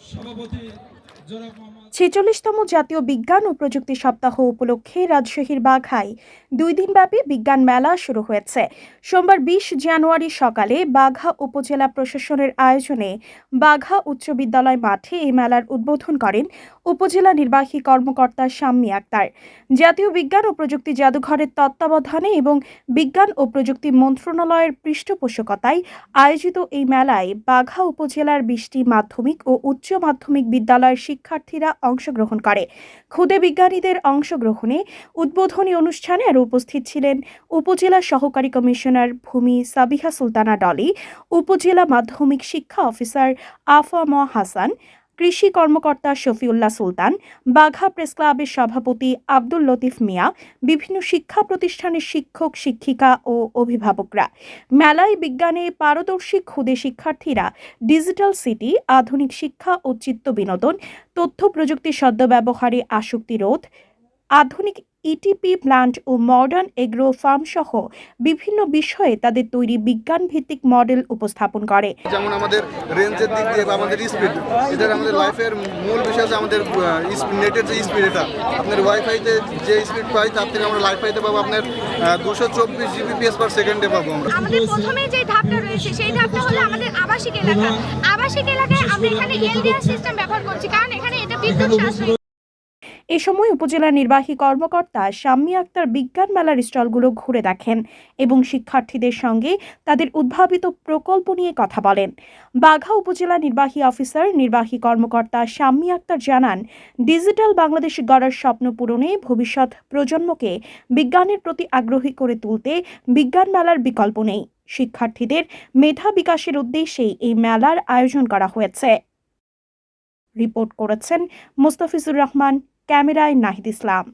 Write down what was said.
সভাপতি জনাব ছেচল্লিশতম জাতীয় বিজ্ঞান ও প্রযুক্তি সপ্তাহ উপলক্ষে রাজশাহীর বাঘায় দুই দিনব্যাপী বিজ্ঞান মেলা শুরু হয়েছে। সোমবার বিশ জানুয়ারি সকালে বাঘা উপজেলা প্রশাসনের আয়োজনে বাঘা উচ্চ বিদ্যালয় মাঠে এই মেলার উদ্বোধন করেন উপজেলা নির্বাহী কর্মকর্তা শাম্মী আক্তার। জাতীয় বিজ্ঞান ও প্রযুক্তি জাদুঘরের তত্ত্বাবধানে এবং বিজ্ঞান ও প্রযুক্তি মন্ত্রণালয়ের পৃষ্ঠপোষকতায় আয়োজিত এই মেলায় বাঘা উপজেলার বিশটি মাধ্যমিক ও উচ্চ মাধ্যমিক বিদ্যালয়ের শিক্ষার্থীরা অংশগ্রহণ করে। ক্ষুদে বিজ্ঞানীদের অংশগ্রহণে উদ্বোধনী অনুষ্ঠানে আর উপস্থিত ছিলেন উপজেলা সহকারী কমিশনার ভূমি সাবিহা সুলতানা ডলি, উপজেলা মাধ্যমিক শিক্ষা অফিসার আফম হাসান কৃষি কর্মকর্তা শফিউল্লাহ সুলতান, বাঘা প্রেস ক্লাবের সভাপতি আব্দুল লতিফ মিয়া, বিভিন্ন শিক্ষা প্রতিষ্ঠানের শিক্ষক, শিক্ষিকা ও অভিভাবকরা। মেলায় বিজ্ঞানে পারদর্শী ক্ষুদে শিক্ষার্থীরা, ডিজিটাল সিটি, আধুনিক শিক্ষা ও চিত্ত বিনোদন, তথ্য প্রযুক্তি সদ্ব্যবহারে আসক্তি রোধ, আধুনিক ইটিপি প্ল্যান্ট ও মডার্ন এগ্রো ফার্ম সহ বিভিন্ন বিষয়ে তাদের তৈরি বিজ্ঞান ভিত্তিক মডেল উপস্থাপন করে। যেমন আমাদের রেঞ্জের দিক দিয়ে বা আমাদের স্পিড এটার আমাদের লাইফের মূল বিষয় হচ্ছে আমাদের নেটের যে স্পিড এটা। আপনার ওয়াইফাইতে যে স্পিড পাই তার থেকে আমরা লাইফাইতে পাবো আপনার দুশো চব্বিশ জিবিপিএস পার সেকেন্ডে পাবো আমরা। আমাদের প্রথমে যে ধাপটা রয়েছে সেই ধাপটা হলো আমাদের আবাসিক এলাকা। আবাসিক এলাকায় আমরা এখানে এলডিআর সিস্টেম ব্যবহার করছি কারণ এখানে এটা বিদ্যুৎ সাশ্রয়ী। এ সময় উপজেলা নির্বাহী কর্মকর্তা শাম্মী আক্তার বিজ্ঞান মেলার স্টলগুলো ঘুরে দেখেন এবং শিক্ষার্থীদের সঙ্গে তাদের উদ্ভাবিত প্রকল্প নিয়ে কথা বলেন। বাঘা উপজেলা নির্বাহী অফিসার, নির্বাহী কর্মকর্তা শাম্মী আক্তার জানান, ডিজিটাল বাংলাদেশ গড়ার স্বপ্ন পূরণে ভবিষ্যৎ প্রজন্মকে বিজ্ঞানের প্রতি আগ্রহী করে তুলতে বিজ্ঞান মেলার বিকল্প নেই। শিক্ষার্থীদের মেধা বিকাশের উদ্দেশ্যেই এই মেলার আয়োজন করা হয়েছে। রিপোর্ট করেছেন মুস্তাফিজুর রহমান ক্যামেরায় নাহিদ ইসলাম।